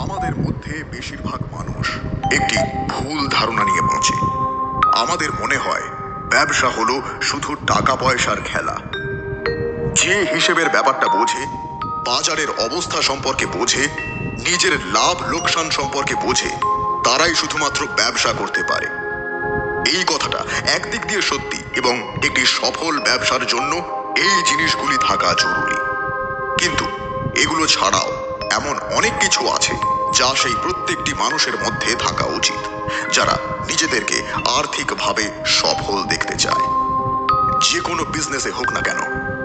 আমাদের মধ্যে বেশিরভাগ মানুষ একটি ভুল ধারণা নিয়ে বাঁচে। আমাদের মনে হয় ব্যবসা হলো শুধু টাকা পয়সার খেলা। যে হিসেবের ব্যাপারটা বোঝে, বাজারের অবস্থা সম্পর্কে বোঝে, নিজের লাভ লোকসান সম্পর্কে বোঝে, তারাই শুধুমাত্র ব্যবসা করতে পারে। এই কথাটা একদিক দিয়ে সত্যি এবং একটি সফল ব্যবসার জন্য এই জিনিসগুলি থাকা জরুরি। কিন্তু এগুলো ছাড়াও এমন অনেক কিছু আছে যা সেই প্রত্যেকটি মানুষের মধ্যে থাকা উচিত, যারা নিজেদেরকে আর্থিকভাবে সফল দেখতে চায়। যে কোনো বিজনেসে হোক না কেন,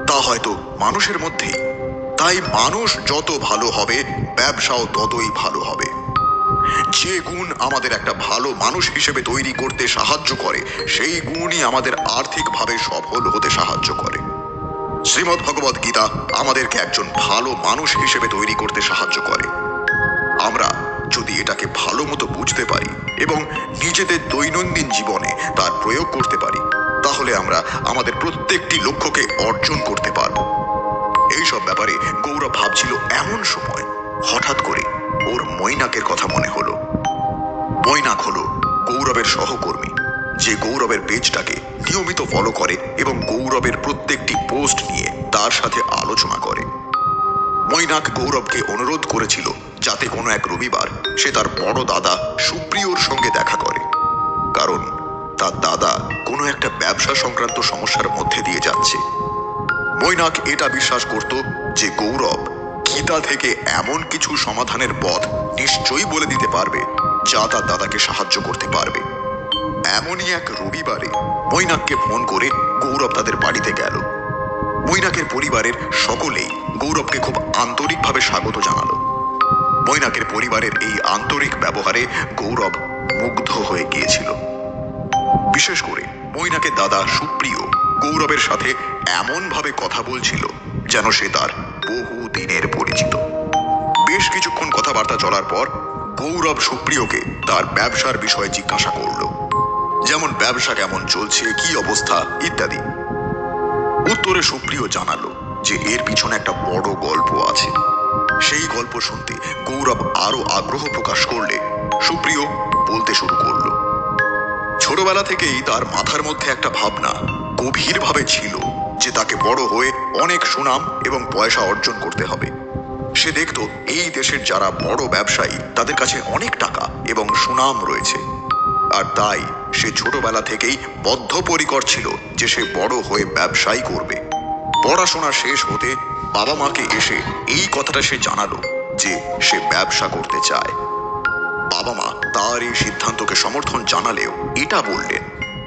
তা হয়তো মানুষের মধ্যেই। তাই মানুষ যত ভালো হবে, ব্যবসাও ততই ভালো হবে। যে গুণ আমাদের একটা ভালো মানুষ হিসেবে তৈরি করতে সাহায্য করে, সেই গুণই আমাদের আর্থিকভাবে সফল হতে সাহায্য করে। শ্রীমদ্ ভগবত গীতা আমাদেরকে একজন ভালো মানুষ হিসেবে তৈরি করতে সাহায্য করে। আমরা যদি এটাকে ভালো মতো বুঝতে পারি এবং নিজেদের দৈনন্দিন জীবনে তার প্রয়োগ করতে পারি, তাহলে আমরা আমাদের প্রত্যেকটি লক্ষ্যকে অর্জন করতে পারব। এইসব ব্যাপারে গৌরব ভাবছিল এমন সময়। হঠাৎ করে ওর মৈনাকের কথা মনে হলো। মৈনাক হলো গৌরবের সহকর্মী। যে গৌরবের পেজটাকে নিয়মিত ফলো করে এবং গৌরবের প্রত্যেকটি পোস্ট নিয়ে তার সাথে আলোচনা করে। মৈনাক গৌরবকে অনুরোধ করেছিল যাতে কোনো এক রবিবার সে তার বড় দাদা সুপ্রিয়র সঙ্গে দেখা করে। কারণ তার দাদা কোনো একটা ব্যবসা সংক্রান্ত সমস্যার মধ্যে দিয়ে যাচ্ছে। মৈনাক এটা বিশ্বাস করত যে গৌরব গীতা থেকে এমন কিছু সমাধানের পথ নিশ্চয়ই বলে দিতে পারবে, যা তার দাদাকে সাহায্য করতে পারবে। এমনই এক রবিবারে মৈনাককে ফোন করে গৌরব তাদের বাড়িতে গেল। মৈনাকের পরিবারের সকলেই গৌরবকে খুব আন্তরিকভাবে স্বাগত জানালো। মৈনাকের পরিবারের এই আন্তরিক ব্যবহারে গৌরব মুগ্ধ হয়ে গিয়েছিল। বিশেষ করে মৈনাকের দাদা সুপ্রিয় গৌরবের সাথে এমনভাবে কথা বলছিল যেন সে তার বহু দিনের পরিচিত। বেশ কিছুক্ষণ কথাবার্তা চলার পর গৌরব সুপ্রিয়কে তার ব্যবসার বিষয়ে জিজ্ঞাসা করল। যেমন ব্যবসা কেমন চলছে, কি অবস্থা, ইত্যাদি। উত্তরে সুপ্রিয় জানালো যে এর পিছনে একটা বড় গল্প আছে। সেই গল্প শুনতে গৌরব আরও আগ্রহ প্রকাশ করলে সুপ্রিয় বলতে শুরু করল। ছোটবেলা থেকেই তার মাথার মধ্যে একটা ভাবনা গভীরভাবে ছিল যে তাকে বড় হয়ে অনেক সুনাম এবং পয়সা অর্জন করতে হবে। সে দেখত এই দেশের যারা বড় ব্যবসায়ী, তাদের কাছে অনেক টাকা এবং সুনাম রয়েছে। আর তাই সে ছোটবেলা থেকেই বদ্ধপরিকর ছিল যে সে বড় হয়ে ব্যবসায়ী করবে। পড়াশোনা শেষ হতে বাবা মাকে এসে এই কথাটা সে জানালো যে সে ব্যবসা করতে চায়। বাবা মা তার এই সিদ্ধান্তকে সমর্থন জানালেও এটা বললেন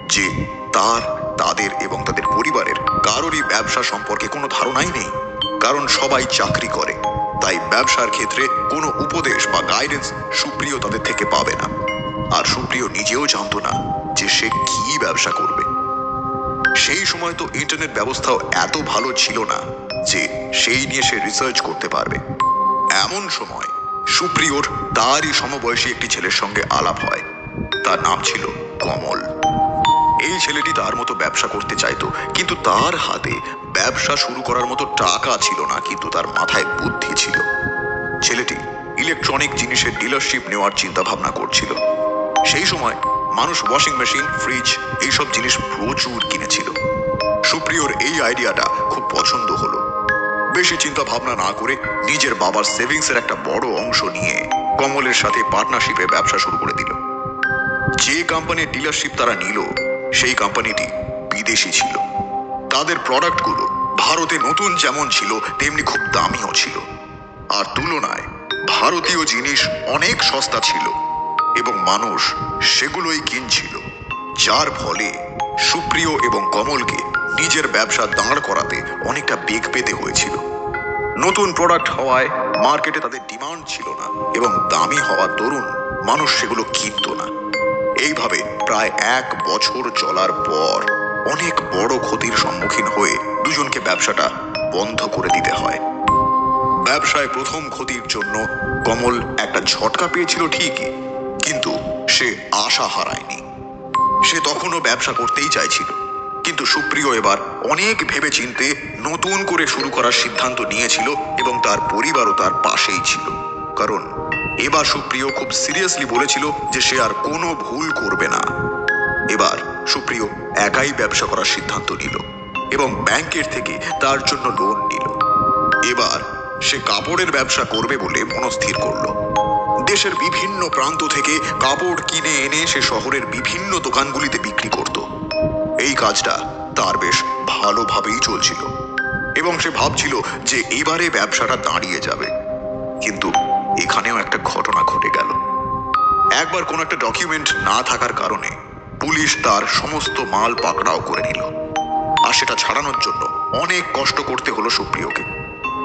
যে তার, তাদের এবং তাদের পরিবারের কারোরই ব্যবসা সম্পর্কে কোনো ধারণাই নেই, কারণ সবাই চাকরি করে। তাই ব্যবসার ক্ষেত্রে কোনো উপদেশ বা গাইডেন্স সুপ্রিয় তাদের থেকে পাবে না। আর সুপ্রিয় নিজেও জানত না যে সে কি ব্যবসা করবে। সেই সময় তো ইন্টারনেট ব্যবস্থাও এত ভালো ছিল না যে সেই নিয়ে সে রিসার্চ করতে পারবে। এমন সময় সুপ্রিয়র তারই সমবয়সী একটি ছেলের সঙ্গে আলাপ হয়। তার নাম ছিল কমল। এই ছেলেটি তার মতো ব্যবসা করতে চাইতো, কিন্তু তার হাতে ব্যবসা শুরু করার মতো টাকা ছিল না, কিন্তু তার মাথায় বুদ্ধি ছিল। ছেলেটি ইলেকট্রনিক জিনিসের ডিলারশিপ নেওয়ার চিন্তা ভাবনা করছিল। সেই সময় মানুষ ওয়াশিং মেশিন ফ্রিজ এইসব জিনিস প্রচুর কিনেছিল। সুপ্রিয়র এই আইডিয়াটা খুব পছন্দ হলো। বেশি চিন্তা ভাবনা না করে নিজের বাবার সেভিংসের একটা বড় অংশ নিয়ে কমলের সাথে পার্টনারশিপে ব্যবসা শুরু করে দিল। যে কোম্পানির ডিলারশিপ তারা নিল, সেই কোম্পানিটি বিদেশি ছিল। তাদের প্রোডাক্টগুলো ভারতে নতুন যেমন ছিল, তেমনি খুব দামিও ছিল। আর তুলনায় ভারতীয় জিনিস অনেক সস্তা ছিল। এবং মানুষ সেগুলোই কিনছিল, যার ফলে সুপ্রিয় এবং কমলকে নিজের ব্যবসা দাঁড় করাতে অনেকটা বেগ পেতে হয়েছিল। নতুন প্রোডাক্ট হওয়ায় মার্কেটে তাদের ডিমান্ড ছিল না এবং দামি হওয়ার দরুন মানুষ সেগুলো কিনত না। এইভাবে প্রায় এক বছর চলার পর অনেক বড় ক্ষতির সম্মুখীন হয়ে দুজনকে ব্যবসাটা বন্ধ করে দিতে হয়। ব্যবসায় প্রথম ক্ষতির জন্য কমল একটা ঝটকা পেয়েছিল ঠিকই কিন্তু সে আশা হারায়নি। সে তখনও ব্যবসা করতেই চাইছিল। কিন্তু সুপ্রিয় এবার অনেক ভেবে চিনতে নতুন করে শুরু করার সিদ্ধান্ত নিয়েছিল এবং তার পরিবারও তার পাশেই ছিল। কারণ এবার সুপ্রিয় খুব সিরিয়াসলি বলেছিল যে সে আর কোনো ভুল করবে না। এবার সুপ্রিয় একাই ব্যবসা করার সিদ্ধান্ত নিল এবং ব্যাংকের থেকে তার জন্য লোন নিল। এবার সে কাপড়ের ব্যবসা করবে বলে মনস্থির করল। দেশের বিভিন্ন প্রান্ত থেকে কাপড় কিনে এনে সে শহরের বিভিন্ন দোকানগুলিতে বিক্রি করত। এই কাজটা তার বেশ ভালোভাবেই চলছিল এবং সে ভাবছিল যে এবারে ব্যবসাটা দাঁড়িয়ে যাবে। কিন্তু এখানেও একটা ঘটনা ঘটে গেল। একবার কোনো একটা ডকুমেন্ট না থাকার কারণে পুলিশ তার সমস্ত মাল পাকড়াও করে নিল। আর সেটা ছাড়ানোর জন্য অনেক কষ্ট করতে হলো সুপ্রিয়কে,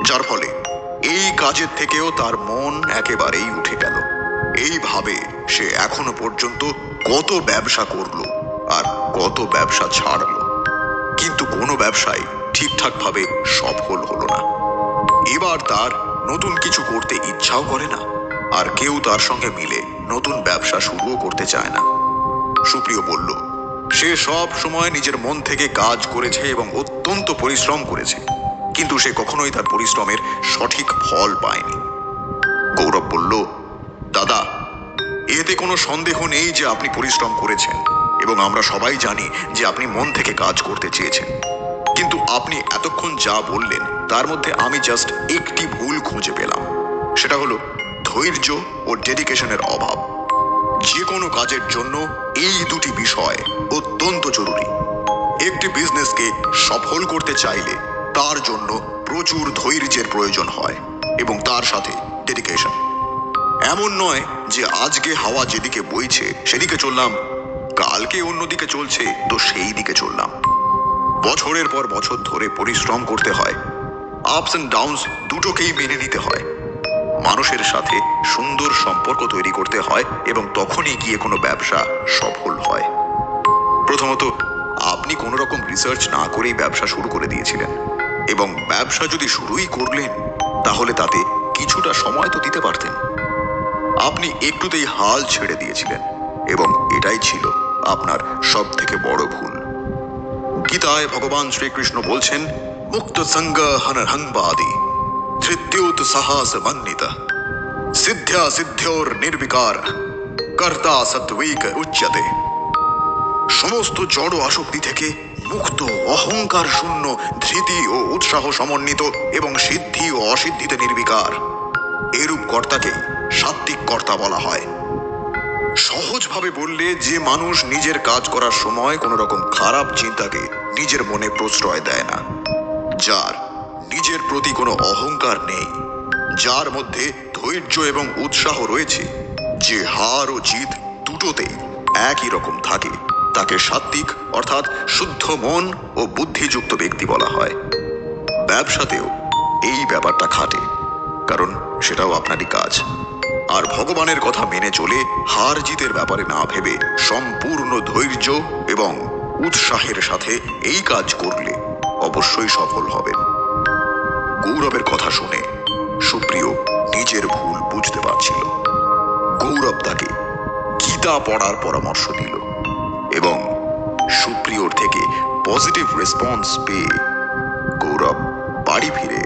যার ফলে এই কাজের থেকেও তার মন একেবারেই উঠে গেল। এইভাবে সে এখনও পর্যন্ত কত ব্যবসা করল আর কত ব্যবসা ছাড়লো। কিন্তু কোনো ব্যবসায় ঠিকঠাকভাবে সফল হলো না। এবার তার নতুন কিছু করতে ইচ্ছাও করে না আর কেউ তার সঙ্গে মিলে নতুন ব্যবসা শুরুও করতে চায় না। সুপ্রিয় বলল, সে সব সময় নিজের মন থেকে কাজ করেছে এবং অত্যন্ত পরিশ্রম করেছে। কিন্তু সে কখনোই তার পরিশ্রমের সঠিক ফল পায়নি। গৌরব বলল, দাদা, এতে কোনো সন্দেহ নেই যে আপনি পরিশ্রম করেছেন এবং আমরা সবাই জানি যে আপনি মন থেকে কাজ করতে চেয়েছেন। কিন্তু আপনি এতক্ষণ যা বললেন, তার মধ্যে আমি জাস্ট একটি ভুল খুঁজে পেলাম। সেটা হলো ধৈর্য ও ডেডিকেশনের অভাব। যে কোনো কাজের জন্য এই দুটি বিষয় অত্যন্ত জরুরি। একটি বিজনেসকে সফল করতে চাইলে তার জন্য প্রচুর ধৈর্যের প্রয়োজন হয় এবং তার সাথে ডেডিকেশন এমন নয় যে আজকে হাওয়া যেদিকে বইছে সেদিকে চললাম, কালকে অন্যদিকে চলছে, তো সেই দিকে চললাম। বছরের পর বছর ধরে পরিশ্রম করতে হয়। আপস অ্যান্ড ডাউনস দুটোকেই মেনে নিতে হয়। মানুষের সাথে সুন্দর সম্পর্ক তৈরি করতে হয় এবং তখনই গিয়ে কোনো ব্যবসা সফল হয়। প্রথমত, আপনি কোনো রকম রিসার্চ না করেই ব্যবসা শুরু করে দিয়েছিলেন। এবং ব্যবসা যদি শুরুই করলেন, তাহলে তাতে কিছুটা সময় তো দিতে পারতেন। আপনি একটুতেই হাল ছেড়ে দিয়েছিলেন এবং এটাই ছিল আপনার সব থেকে বড় ভুল। গীতায় ভগবান শ্রীকৃষ্ণ বলছেন, মুক্ত সঙ্গ হনহংবাদি ধৃত্যোত সাহস মন্নিত সিদ্ধ্যা সিদ্ধ্যোর নির্বিকার, কর্তা সদ্বৈক উচ্যতে। সমস্ত জড় আসক্তি থেকে মুক্ত, অহংকার শূন্য, ধৃতি ও উৎসাহ সমন্বিত এবং সিদ্ধি ও অসিদ্ধিতে নির্বিকার। এরূপ কর্তাকে সাত্বিক কর্তা বলা হয়। সহজভাবে বললে যে মানুষ নিজের কাজ করার সময় কোনো রকম খারাপ চিন্তাকে নিজের মনে প্রশ্রয় দেয় না। যার নিজের প্রতি কোনো অহংকার নেই, যার মধ্যে ধৈর্য এবং উৎসাহ রয়েছে, যে হার ও জিত দুটোতেই একই রকম থাকে। তাকে সাত্বিক, অর্থাৎ শুদ্ধ মন ও বুদ্ধিযুক্ত ব্যক্তি বলা হয়। ব্যবসাতেও এই ব্যাপারটা খাটে, কারণ সেটাও আপনারই কাজ। আর ভগবানের কথা মেনে চলে হার জিতের ব্যাপারে না ভেবে সম্পূর্ণ ধৈর্য এবং উৎসাহের সাথে এই কাজ করলে অবশ্যই সফল হবেন। গৌরবের কথা শুনে সুপ্রিয় নিজের ভুল বুঝতে পারছিল। গৌরব তাকে গীতা পড়ার পরামর্শ দিল। এবং সুপ্রিয়র থেকে পজিটিভ রেসপন্স পেয়ে গৌরব বাড়ি ফিরে।